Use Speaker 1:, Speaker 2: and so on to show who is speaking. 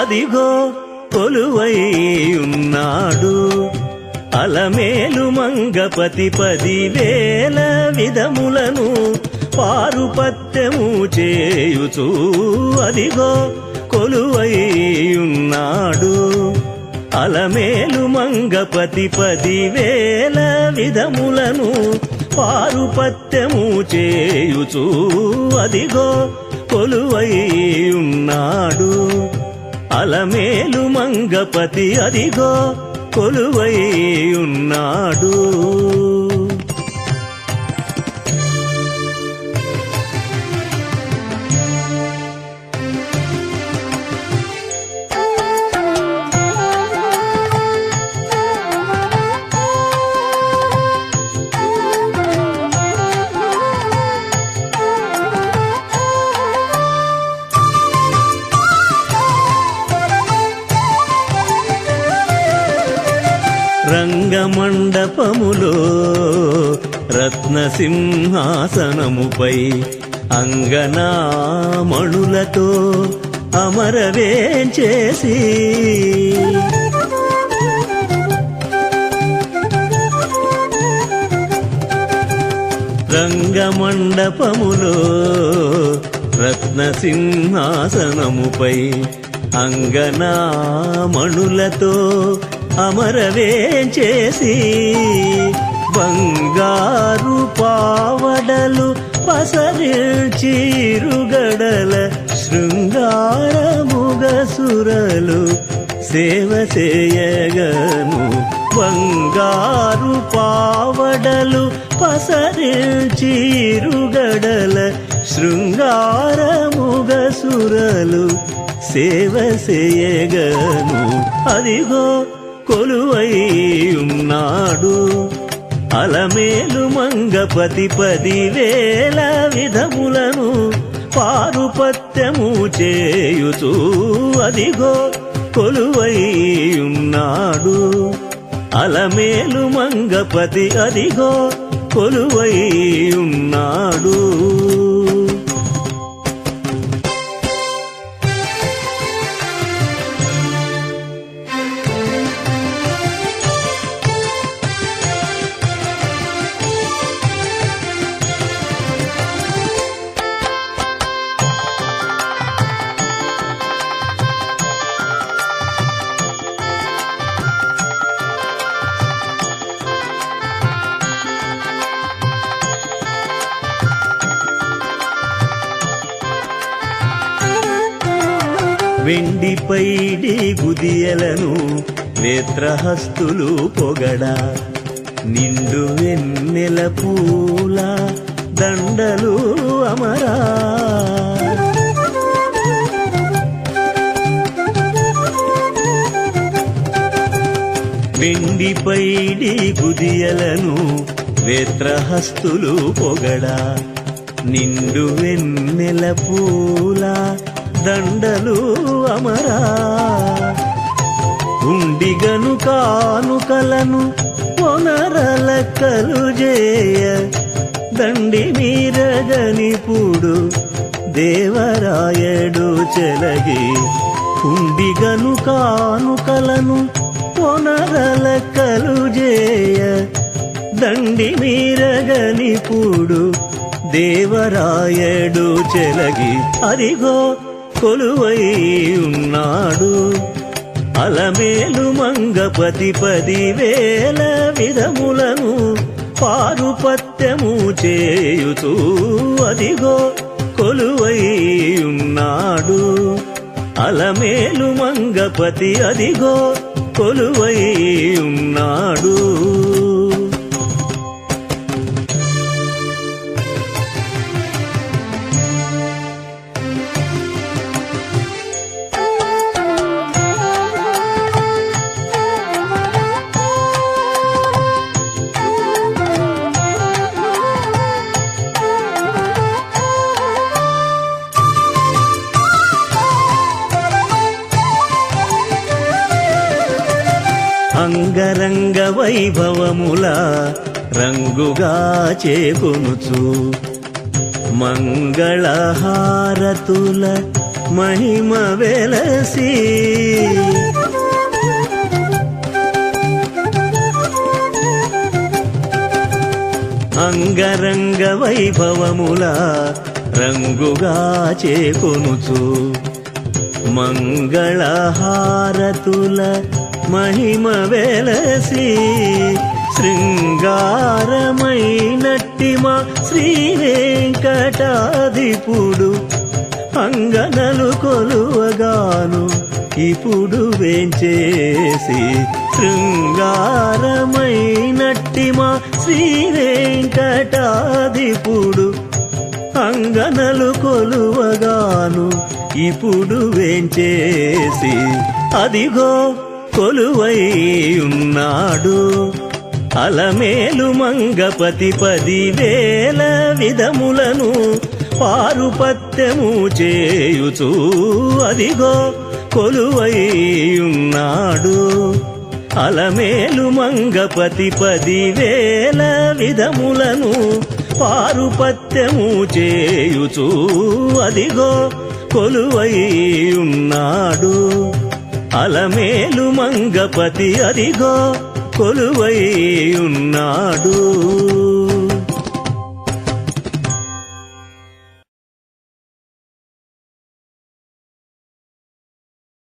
Speaker 1: అదిగో కొలువై ఉన్నాడు. అలమేలు మంగపతి పదివేల విధములను పారుపత్యము చేయుచూ. అదిగో కొలువై ఉన్నాడు. అలమేలు మంగపతి పదివేల విధములను పారుపత్యము చేయుచూ. అదిగో కొలువై ఉన్నాడు. అలమేలు మంగపతి అదిగో కొలువై ఉన్నాడు. రంగమండపములో రత్నసింహాసనముపై అంగనామణులతో అమరవేంచేసి రంగమండపములో రత్నసింహాసనముపై అంగనామణులతో అమరవేంచేసి బంగారు పావడలు పసరిల్చీరుగడల శృంగారముగసురలు సేవ చేయగను. బంగారు పావడలు పసరిల్చీరుగడల శృంగారముగసురలు సేవ చేయగను. అదిగో కొలువై ఉన్నాడు అలమేలు మంగపతి పదివేల విధములను పారుపత్యము చేయుచూ అదిగో కొలువై ఉన్నాడు అలమేలు మంగపతి అదిగో కొలువై ఉన్నాడు వెండి పైడి గుదియలను నేత్రహస్తులు పొగడా నిండు వెన్నెల పూల దండలు అమరా. వెండి పైడి గుదియలను నేత్రహస్తులు పొగడా నిండు వెన్నెల పూల దండలు అమరా. ఉండిగను కానుకలను పొనరలక్కలు చేయ దండి మీరగనిపుడు దేవరాయడు చెలగి. ఉండిగను కానుకలను పొనరలక్కలు చేయ దండి మీరగనిపుడు దేవరాయడు చెలగి. అదిగో కొలువై ఉన్నాడు. అలమేలు మంగపతి పదివేల విధములను పారుపత్యము చేయుతూ అదిగో కొలువై ఉన్నాడు. అలమేలు మంగపతి అదిగో కొలువై ఉన్నాడు. అంగరంగ వైభవముల రంగుగా చేకొనుచు. మంగళహారతుల మహిమ వెలసి. అంగరంగ వైభవముల రంగుగా చేకొనుచు. మంగళహారతుల మహిమ వెలసి శృంగారమైనట్టి మా శ్రీ అంగనలు కొలువగాను ఇప్పుడు వేంచేసి శృంగారమైనట్టి మా శ్రీ వెంకటాధిపుడు అంగనలు కొలువగాను ఇప్పుడు వేంచేసి అదిగో కొలువై ఉన్నాడు అలమేలు మంగపతి పదివేల విధములను పారుపత్యము చేయుచు. అదిగో కొలువై ఉన్నాడు అలమేలు మంగపతి పదివేల విధములను పారుపత్యము చేయుచు. అదిగో కొలువై ఉన్నాడు అలమేలు మంగపతి అదిగో కొలువై ఉన్నాడు.